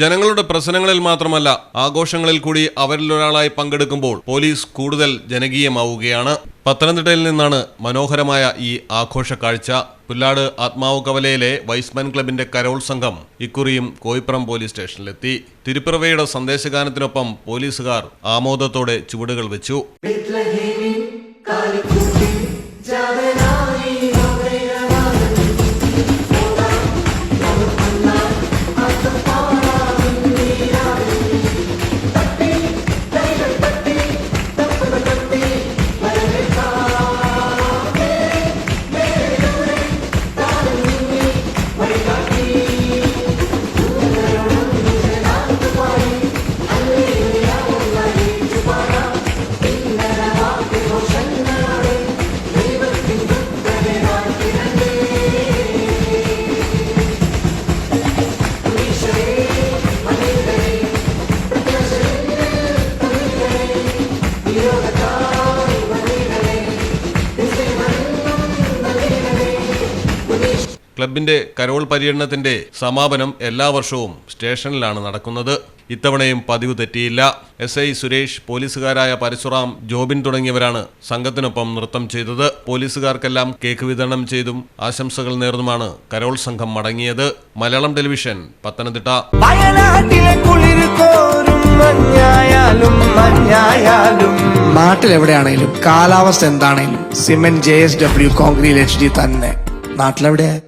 ജനങ്ങളുടെ പ്രശ്നങ്ങളിൽ മാത്രമല്ല ആഘോഷങ്ങളിൽ കൂടി അവരിലൊരാളായി പങ്കെടുക്കുമ്പോൾ പോലീസ് കൂടുതൽ ജനകീയമാവുകയാണ്. പത്തനംതിട്ടയിൽ നിന്നാണ് മനോഹരമായ ഈ ആഘോഷ കാഴ്ച. പുല്ലാട് ആത്മാവ് കവലയിലെ വൈസ്മാൻ ക്ലബിന്റെ കരോൾ സംഘം ഇക്കുറിയും കോയിപ്പുറം പോലീസ് സ്റ്റേഷനിലെത്തി. തിരുപ്പിറവയുടെ സന്ദേശഗാനത്തിനൊപ്പം പോലീസുകാർ ആമോദത്തോടെ ചുവടുകൾ വെച്ചു. ക്ലബിന്റെ കരോൾ പര്യടനത്തിന്റെ സമാപനം എല്ലാ വർഷവും സ്റ്റേഷനിലാണ് നടക്കുന്നത്. ഇത്തവണയും പതിവ് തെറ്റിയില്ല. എസ് ഐ സുരേഷ് പോലീസുകാരായ പരശുറാം ജോബിൻ തുടങ്ങിയവരാണ് സംഘത്തിനൊപ്പം നൃത്തം ചെയ്തത്. പോലീസുകാർക്കെല്ലാം കേക്ക് വിതരണം ചെയ്തും ആശംസകൾ നേർന്നുമാണ് കരോൾ സംഘം മടങ്ങിയത്. മലയാളം ടെലിവിഷൻ പത്തനംതിട്ട. നാട്ടിലെവിടെയാണേലും കാലാവസ്ഥ എന്താണേലും cement J S W concrete H D തന്നെ. നാട്ടിലെവിടെ?